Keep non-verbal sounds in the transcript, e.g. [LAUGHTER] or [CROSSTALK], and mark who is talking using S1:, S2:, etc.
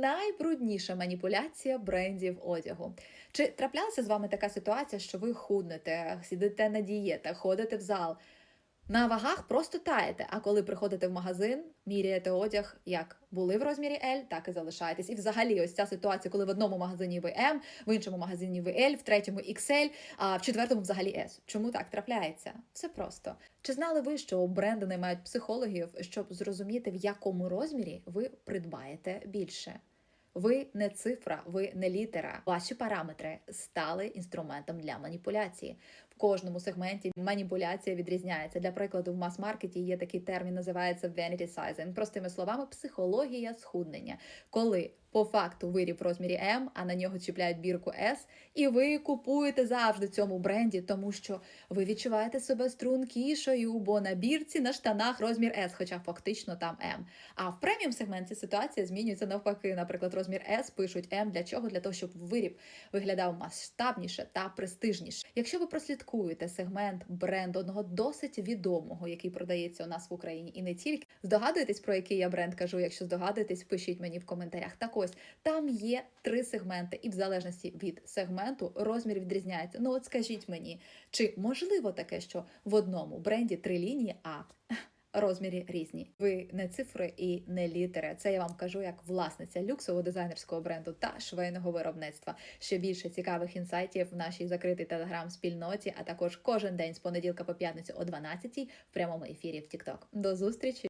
S1: найбрудніша маніпуляція брендів одягу. Чи траплялася з вами така ситуація, що ви худнете, сидите на дієтах, ходите в зал? На вагах просто таєте, а коли приходите в магазин, міряєте одяг, як були в розмірі L, так і залишаєтесь. І взагалі, ось ця ситуація, коли в одному магазині ви M, в іншому магазині ви L, в третьому XL, а в четвертому взагалі S. Чому так трапляється? Все просто. Чи знали ви, що бренди наймають психологів, щоб зрозуміти, в якому розмірі ви придбаєте більше? Ви не цифра, ви не літера. Ваші параметри стали інструментом для маніпуляції. В кожному сегменті маніпуляція відрізняється. Для прикладу, в мас-маркеті є такий термін, називається vanity sizing. Простими словами, психологія схуднення. Коли по факту виріб в розмірі М, а на нього чіпляють бірку S, і ви купуєте завжди цьому бренді, тому що ви відчуваєте себе стрункішою, бо на бірці на штанах розмір S, хоча фактично там М. А в преміум сегменті ситуація змінюється навпаки. Наприклад, розмір S пишуть М для чого? Для того, щоб виріб виглядав масштабніше та престижніше. Якщо ви прослідкуєте сегмент бренду одного досить відомого, який продається у нас в Україні, і не тільки здогадуєтесь, про який я бренд кажу. Якщо здогадуєтесь, пишіть мені в коментарях. Так ось там є три сегменти, і в залежності від сегменту розмір відрізняється. Ну от скажіть мені, чи можливо таке, що в одному бренді три лінії, а [LAUGHS] розмірі різні? Ви не цифри і не літери. Це я вам кажу як власниця люксового дизайнерського бренду та швейного виробництва. Ще більше цікавих інсайтів в нашій закритій телеграм-спільноті, а також кожен день з понеділка по п'ятницю о 12 в прямому ефірі в TikTok. До зустрічі!